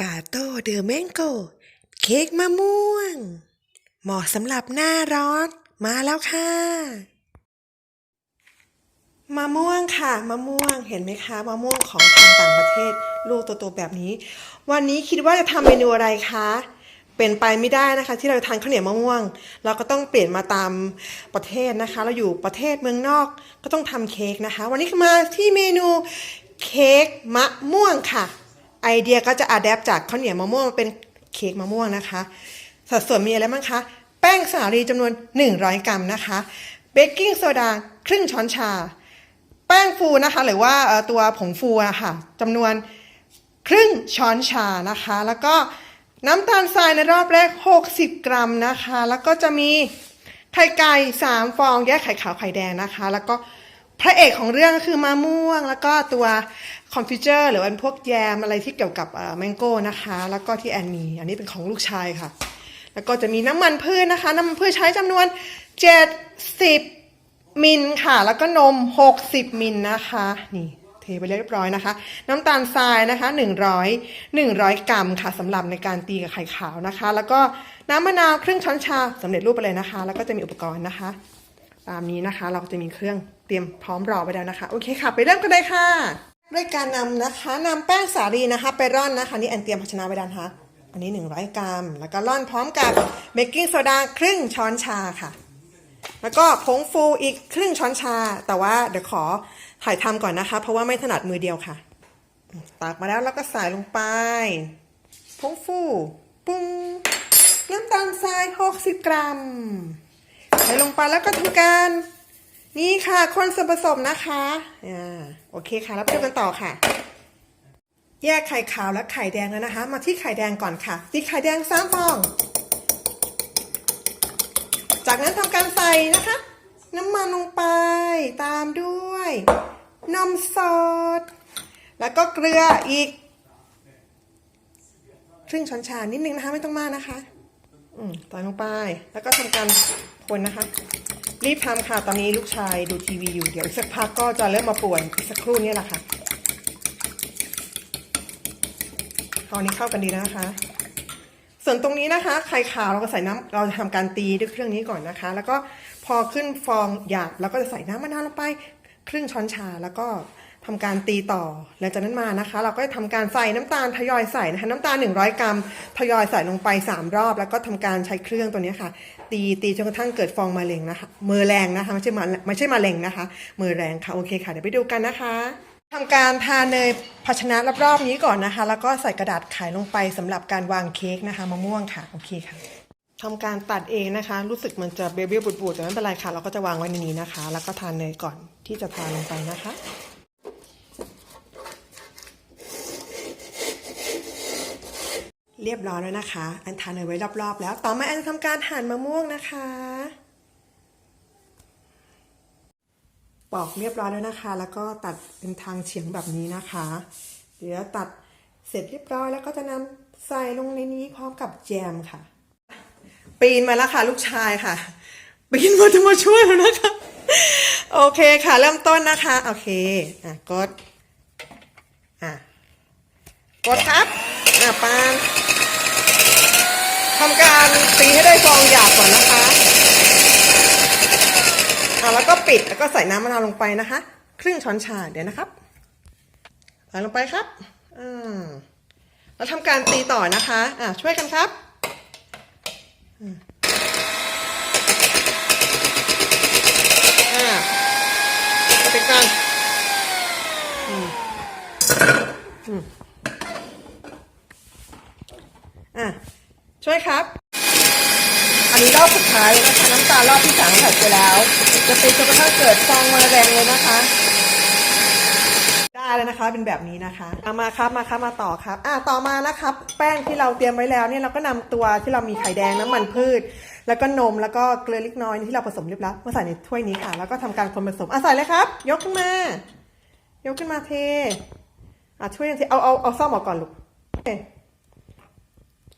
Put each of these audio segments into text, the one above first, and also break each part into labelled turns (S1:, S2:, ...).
S1: กาโต้เดอแมงโกเค้กมะม่วง เหมาะสำหรับหน้าร้อน มาแล้วค่ะ มะม่วงค่ะ มะม่วงเห็นไหมคะมะม่วงของทางต่างประเทศ ลูกโตๆแบบนี้ วันนี้คิดว่าจะทำเมนูอะไรคะเป็นไปไม่ได้นะคะ ที่เราจะทานข้าวเหนียวมะม่วง เราก็ต้องเปลี่ยนมาตามประเทศนะคะ เราอยู่ประเทศเมืองนอกก็ต้องทำเค้กนะคะ วันนี้มาที่เมนูเค้กมะม่วงค่ะ ไอเดียก็จะอัดแอปจากข้าวเหนียวมะม่วงมาเป็นเค้กมะม่วงนะคะ สัดส่วนมีอะไรบ้างคะ แป้งสาลีจำนวน 100 กรัมนะคะ เบกกิ้งโซดาครึ่งช้อนชา แป้งฟูนะคะ หรือว่าตัวผงฟูอะค่ะจำนวนครึ่งช้อนชานะคะ แล้วก็น้ำตาลทรายในรอบแรก 60 กรัมนะคะ แล้วก็จะมีไข่ไก่3ฟอง แยกไข่ขาวไข่แดงนะคะ แล้วก็ พระเอกของเรื่องก็คือมะม่วง แล้วก็ตัวคอมพิวเตอร์หรือว่าพวกแยมอะไรที่เกี่ยวกับแมงโก้นะคะ แล้วก็ที่แอนมีอันนี้เป็นของลูกชายค่ะ แล้วก็จะมีน้ำมันพืชนะคะ น้ำมันพืชใช้จำนวน 70 มิลค่ะ แล้วก็นม 60 มิลนะคะนี่เทไปเรียบร้อยนะคะ น้ำตาลทรายนะคะ 100 100 กรัมค่ะสำหรับในการตีกับไข่ขาวนะคะ แล้วก็น้ำมะนาวครึ่งช้อนชาสำเร็จรูปไปเลยนะคะ แล้วก็จะมีอุปกรณ์นะคะ ตามนี้นะคะ เราจะมีเครื่องเตรียมพร้อมรอไว้แล้วนะคะ โอเคค่ะ ไปเริ่มกันเลยค่ะ ด้วยการนำนะคะนำแป้งสาลีนะคะ ไปร่อนนะคะ นี่แอนเตรียมภาชนะไว้แล้วนะคะอันนี้ 100 กรัม แล้วก็ร่อนพร้อมกับเบกกิ้งโซดาครึ่งช้อนชาค่ะ แล้วก็ผงฟูอีกครึ่งช้อนชา แต่ว่าเดี๋ยวขอถ่ายทำก่อนนะคะ เพราะว่าไม่ถนัดมือเดียวค่ะตักมาแล้วแล้วก็ใส่ลงไปผงฟู ปุ้งน้ำตาลทราย 60 กรัม ส่ลงไปแล้วก็ทำการ นี่ค่ะคนส่วนผสมนะคะอ่าโอเคค่ะ แล้วไปดูกันต่อค่ะ แยกไข่ขาวและไข่แดงแล้วนะคะ มาที่ไข่แดงก่อนค่ะตีไข่แดงสามฟอง จากนั้นทำการใส่นะคะ น้ำมันลงไปตามด้วยนมสด แล้วก็เกลืออีกครึ่งช้อนชานิดนึงนะคะ ไม่ต้องมากนะคะ อืมใส่ลงไป แล้วก็ทำการ คนนะคะ รีบทำค่ะ ตอนนี้ลูกชายดูทีวีอยู่ เดี๋ยวอีกสักพักก็จะเริ่มมาป่วนอีกสักครู่นี้แหละค่ะตอนนี้เข้ากันดีนะคะ ส่วนตรงนี้นะคะ ไข่ขาวเราก็ใส่น้ำเราจะทำการตีด้วยเครื่องนี้ก่อนนะคะ แล้วก็พอขึ้นฟองหยาบเราก็จะใส่น้ำมะนาวลงไป ครึ่งช้อนชาแล้วก็ ทำการตีต่อหลังจากนั้นมานะคะ เราก็จะทำการใส่น้ำตาลทยอยใส่นะคะ น้ำตาล 100 กรัม ทยอยใส่ลงไป 3 รอบ แล้วก็ทำการใช้เครื่องตัวนี้ค่ะ ตีตีจนกระทั่งเกิดฟองมะเร็งนะคะมือแรงนะคะไม่ใช่มาไม่ใช่มะเร็งนะคะมือแรงค่ะโอเคค่ะเดี๋ยวไปดูกันนะคะทำการทาเนยภาชนะรอบๆนี้ก่อนนะคะ แล้วก็ใส่กระดาษไขลงไปสำหรับการวางเค้กนะคะมะม่วงค่ะโอเคค่ะทำการตัดเองนะคะ รู้สึกมันจะเบเบี้ยบูดๆแต่ไม่เป็นไรค่ะ เราก็จะวางไว้ในนี้นะคะ แล้วก็ทานเนยก่อนที่จะทานลงไปนะคะ เรียบร้อยแล้วนะคะ อันทานเนยไว้รอบๆ แล้ว ต่อมาอันทำการหั่นมะม่วงนะคะ ปอกเรียบร้อยแล้วนะคะ แล้วก็ตัดเป็นทางเฉียงแบบนี้นะคะ เดี๋ยวตัดเสร็จเรียบร้อยแล้วก็จะนำใส่ลงในนี้พร้อมกับแจมค่ะ ปีนมาแล้วค่ะลูกชายค่ะ ปีนมาจะมาช่วยแล้วนะคะ โอเคค่ะ เริ่มต้นนะคะ โอเค อะกด อะกดครับ อะปาน ทำการตีให้ได้ฟองหยาบก่อนนะคะอะแล้วก็ปิดแล้วก็ใส่น้ำมะนาวลงไปนะคะ ครึ่งช้อนชาเดี๋ยวนะครับใส่ลงไปครับอ่าแล้วทำการตีต่อนะคะอะช่วยกันครับ อ่าก็เป็นการอืมอืมอะ ช่วยครับ อันนี้รอบสุดท้ายแล้วนะคะ น้ำตาลรอบที่สามใส่ไปแล้ว จะตีจนกระทั่งเกิดฟองมาแรงเลยนะคะ ได้ แล้วนะคะ เป็นแบบนี้นะคะเอามาครับมาครับมาต่อครับ อะต่อมานะครับ แป้งที่เราเตรียมไว้แล้วเนี่ยเราก็นำตัวที่เรามีไข่แดงน้ำมันพืช แล้วก็นมแล้วก็เกลือเล็กน้อยที่เราผสมเรียบร้อยมาใส่ในถ้วยนี้ค่ะ แล้วก็ทำการคนผสมอะใส่เลยครับ ยกขึ้นมา ยกขึ้นมาเทอะช่วยกันเทเอาเอาเอาซ่อมออกก่อนลูกโอเค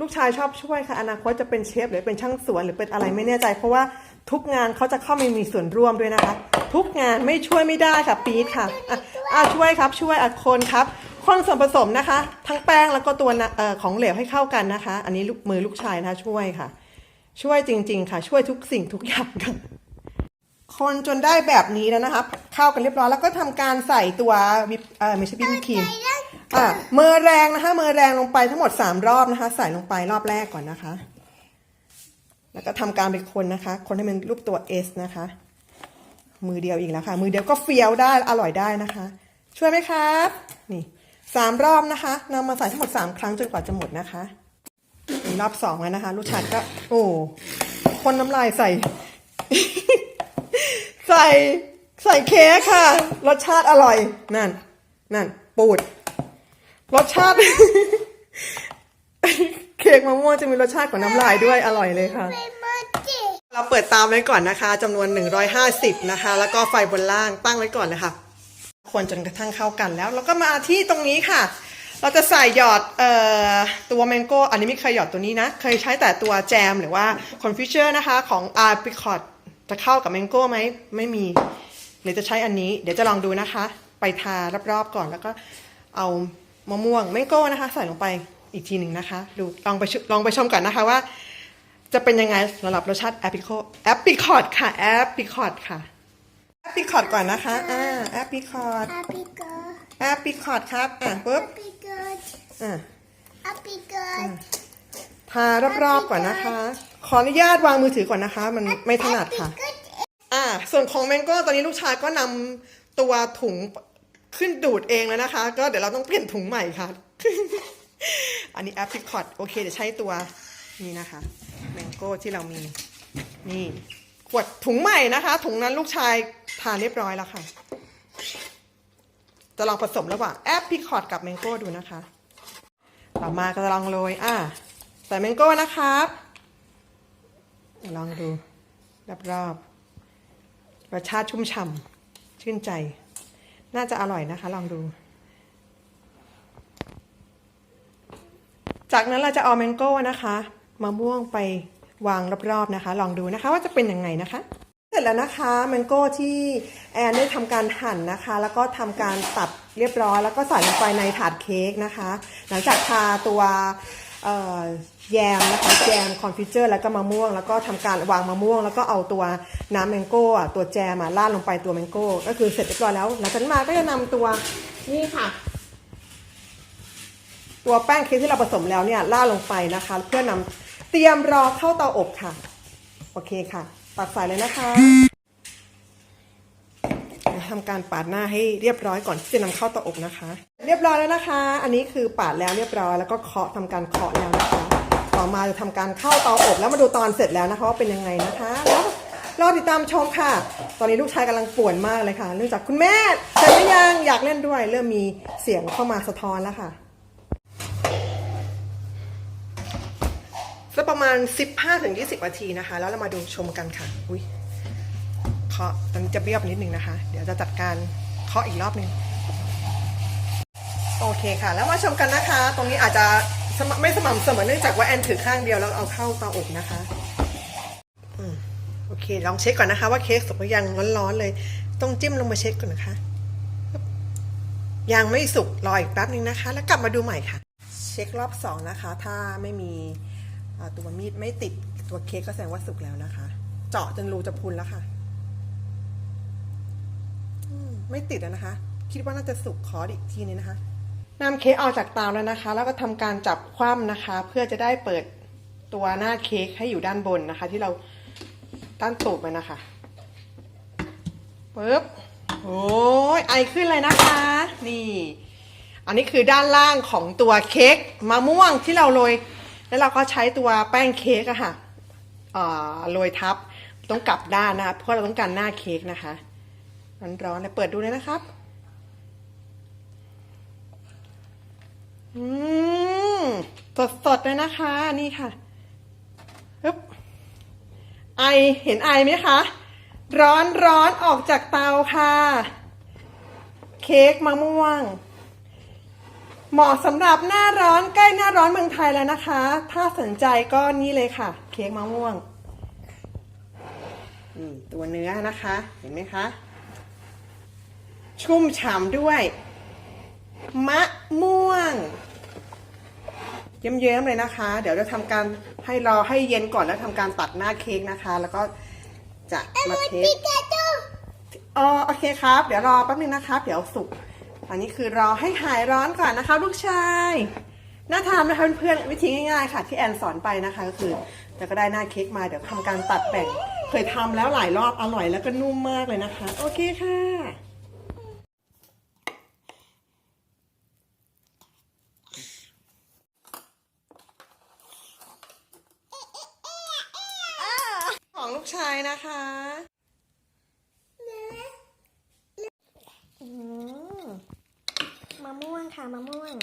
S1: ลูกชายชอบช่วยค่ะอนาคตจะเป็นเชฟหรือเป็นช่างสวนหรือเป็นอะไรไม่แน่ใจ เพราะว่า ทุกงานเขาจะเข้ามามีส่วนร่วมด้วยนะคะ ทุกงานไม่ช่วยไม่ได้ค่ะปี๊ดค่ะอะอะช่วยครับช่วยอะคนครับ คนส่วนผสมนะคะ ทั้งแป้งแล้วก็ตัวนะเอ่อของเหลวให้เข้ากันนะคะ อันนี้ลูกมือลูกชายนะคะช่วยค่ะ ช่วยจริง ๆ ค่ะ ช่วยทุกสิ่งทุกอย่างค่ะคนจนได้แบบนี้แล้วนะคะ เข้ากันเรียบร้อยแล้วก็ทำการใส่ตัววิปเอ่อไม่ใช่วิปครีมอะมือแรงนะคะมือแรงลงไปทั้งหมดสามรอบนะคะ ใส่ลงไปรอบแรกก่อนนะคะ แล้วก็ทำการไปคนนะคะ คนให้มันรูปตัว S นะคะ มือเดียวอีกแล้วค่ะ มือเดียวก็เฟี้ยวได้อร่อยได้นะคะ ช่วยไหมครับ นี่สามรอบนะคะนำมาใส่ทั้งหมดสามครั้งจนกว่าจะหมดนะคะรอบสองแล้วนะคะ ลูกชายก็ โอ้คนน้ำลายใส่ ใส่ใส่เค้กค่ะ รสชาติอร่อย นั่น นั่น ปูด รสชาติ ค้กมะม่วงจะมีรสชาติของน้ำลายด้วยอร่อยเลยค่ะ เราเปิดตามไว้ก่อนนะคะจำนวน 150 นะคะ แล้วก็ไฟบนล่างตั้งไว้ก่อนเลยค่ะควรจนกระทั่งเข้ากันแล้วแล้วก็มาที่ตรงนี้ค่ะ เราจะใส่หยอดเอ่อตัวแมงโก้อันนี้ไม่เคยหยอดตัวนี้นะ เคยใช้แต่ตัวแจมหรือว่าคอนฟิชเชอร์นะคะของ a r p r i c o t จะเข้ากับแมงโก้ไหมไม่มีเดี๋ยวจะใช้อันนี้ เดี๋ยวจะลองดูนะคะ ไปทารอบๆก่อนแล้วก็เอามะม่วงแมงโก้นะคะ ใส่ลงไป อีกทีหนึ่งนะคะ ดูลองไปชลองไปชมก่อนนะคะว่า จะเป็นยังไงสำหรับรสชาติแอปริโคแอปริคอตค่ะแอปริคอตค่ะแอปริคอตก่อนนะคะอ่าแอปริคอต
S2: Happy girl,
S1: แอปริคอตครับอะปุ๊บ
S2: happy girl,
S1: อะ
S2: happy girl.
S1: ทารอบๆก่อนนะคะ ขออนุญาตวางมือถือก่อนนะคะ มันไม่ถนัดค่ะ
S2: Good.
S1: อ่า ส่วนของแมงโก้ตอนนี้ลูกชายก็นำตัวถุงขึ้นดูดเองแล้วนะคะ ก็เดี๋ยวเราต้องเปลี่ยนถุงใหม่ค่ะ อันนี้แอปริคอตโอเคเดี๋ยวใช้ตัวนี้นะคะแมงโก้ที่เรามี นี่ขวดถุงใหม่นะคะ ถุงนั้นลูกชายทานเรียบร้อยแล้วค่ะ จะลองผสมระหว่างแอปริคอตกับแมงโก้ดูนะคะ ต่อมาก็จะลองโรยอะใส่แมงโก้นะครับลองดูรอบๆรสชาติชุ่มฉ่ำชื่นใจ น่าจะอร่อยนะคะ ลองดู จากนั้นเราจะเอาแมงโก้นะคะมะม่วงไปวางรอบๆนะคะ ลองดูนะคะว่าจะเป็นยังไงนะคะ เสร็จแล้วนะคะแมงโก้ที่แอนได้ทำการหั่นนะคะ แล้วก็ทำการตัดเรียบร้อย แล้วก็ใส่ลงไปในถาดเค้กนะคะ หลังจากทาตัวแยมนะคะแยมคอนฟิเจอร์แล้วก็มะม่วง แล้วก็ทำการวางมะม่วง แล้วก็เอาตัวน้ำแมงโก้ตัวแจมอะราดลงไปตัวแมงโก้ ก็คือเสร็จเรียบร้อยแล้วหลังจากนั้นมาก็จะนำตัวนี่ค่ะ ตัวแป้งเค้กที่เราผสมแล้วเนี่ยราลงไปนะคะ เพื่อนำเตรียมรอเข้าเตาอบค่ะ โอเคค่ะ ตัดสายเลยนะคะทำการปาดหน้าให้เรียบร้อยก่อนที่จะนำเข้าเตาอบนะคะ เรียบร้อยแล้วนะคะ อันนี้คือปาดแล้วเรียบร้อยแล้วก็เคาะทำการเคาะแล้วนะคะ ต่อมาจะทำการเข้าเตาอบแล้วมาดูตอนเสร็จแล้วนะคะว่าเป็นยังไงนะคะแล้วรอติดตามชมค่ะ ตอนนี้ลูกชายกำลังป่วนมากเลยค่ะ เนื่องจากคุณแม่เสร็จหรือยังอยากเล่นด้วย เริ่มมีเสียงเข้ามาสะท้อนแล้วค่ะ สัก ประมาณ 15-20นาทีนะคะ แล้วเรามาดูชมกันค่ะ อุ้ยเคาะตอนนี้จะเบี้ยวนิดนึงนะคะ เดี๋ยวจะจัดการเคาะอีกรอบหนึ่งโอเคค่ะ แล้วมาชมกันนะคะ ตรงนี้อาจจะไม่สม่ำเสมอเนื่องจากว่าแอนถือข้างเดียวแล้วเอาเข้าเตาอบนะคะอืมโอเค ลองเช็คก่อนนะคะ ว่าเค้กสุกหรือยังร้อนๆเลย ต้องจิ้มลงมาเช็คก่อนนะคะ ยังไม่สุกรออีกแป๊บนึงนะคะ แล้วกลับมาดูใหม่ค่ะ เช็ครอบสองนะคะ ถ้าไม่มี ตัวมีดไม่ติดตัวเค้กก็แสดงว่าสุกแล้วนะคะ เจาะจนรูจะพุนแล้วค่ะมไม่ติดแล้วนะคะ คิดว่าน่าจะสุกขออีกทีนึงนะคะนำเค้กออกจากเตาแล้วนะคะ แล้วก็ทำการจับคว่ำนะคะ เพื่อจะได้เปิดตัวหน้าเค้กให้อยู่ด้านบนนะคะ ที่เราด้านตูดมันนะคะปึ๊บโอ้ยไอขึ้นเลยนะคะ นี่ อันนี้คือด้านล่างของตัวเค้กมะม่วงที่เราโรย แล้วเราก็ใช้ตัวแป้งเค้กอะค่ะโรยทับต้องกลับด้านนะคะเพราะเราต้องการหน้าเค้กนะคะร้อนๆเลยเปิดดูเลยนะครับอืมสดๆเลยนะคะ นี่ค่ะปึ๊บไอเห็นไอไหมคะ ร้อนร้อนๆออกจากเตาค่ะ เค้กมะม่วง เหมาะสำหรับหน้าร้อนใกล้หน้าร้อนเมืองไทยแล้วนะคะ ถ้าสนใจก็นี่เลยค่ะ เค้กมะม่วงนี่ตัวเนื้อนะคะ เห็นไหมคะ ชุ่มฉ่ำด้วย มะม่วง เยิ้มๆเลยนะคะ เดี๋ยวจะทำการให้รอให้เย็นก่อนแล้วทำการตัดหน้าเค้กนะคะ แล้วก็จะมาเทส
S2: ปิกาจู
S1: อ๋อโอเคครับ เดี๋ยวรอแป๊บนึงนะครับเดี๋ยวสุก อันนี้คือรอให้หายร้อนก่อนนะคะ ลูกชายน่าทำนะคะเพื่อนๆวิธีง่ายๆค่ะ ที่แอนสอนไปนะคะก็คือเราก็ได้หน้าเค้กมาเดี๋ยวทำการตัดแบ่งเคยทำแล้วหลายรอบอร่อยแล้วก็นุ่มมากเลยนะคะ โอเคค่ะของลูกชายนะคะ่ะมะม่วง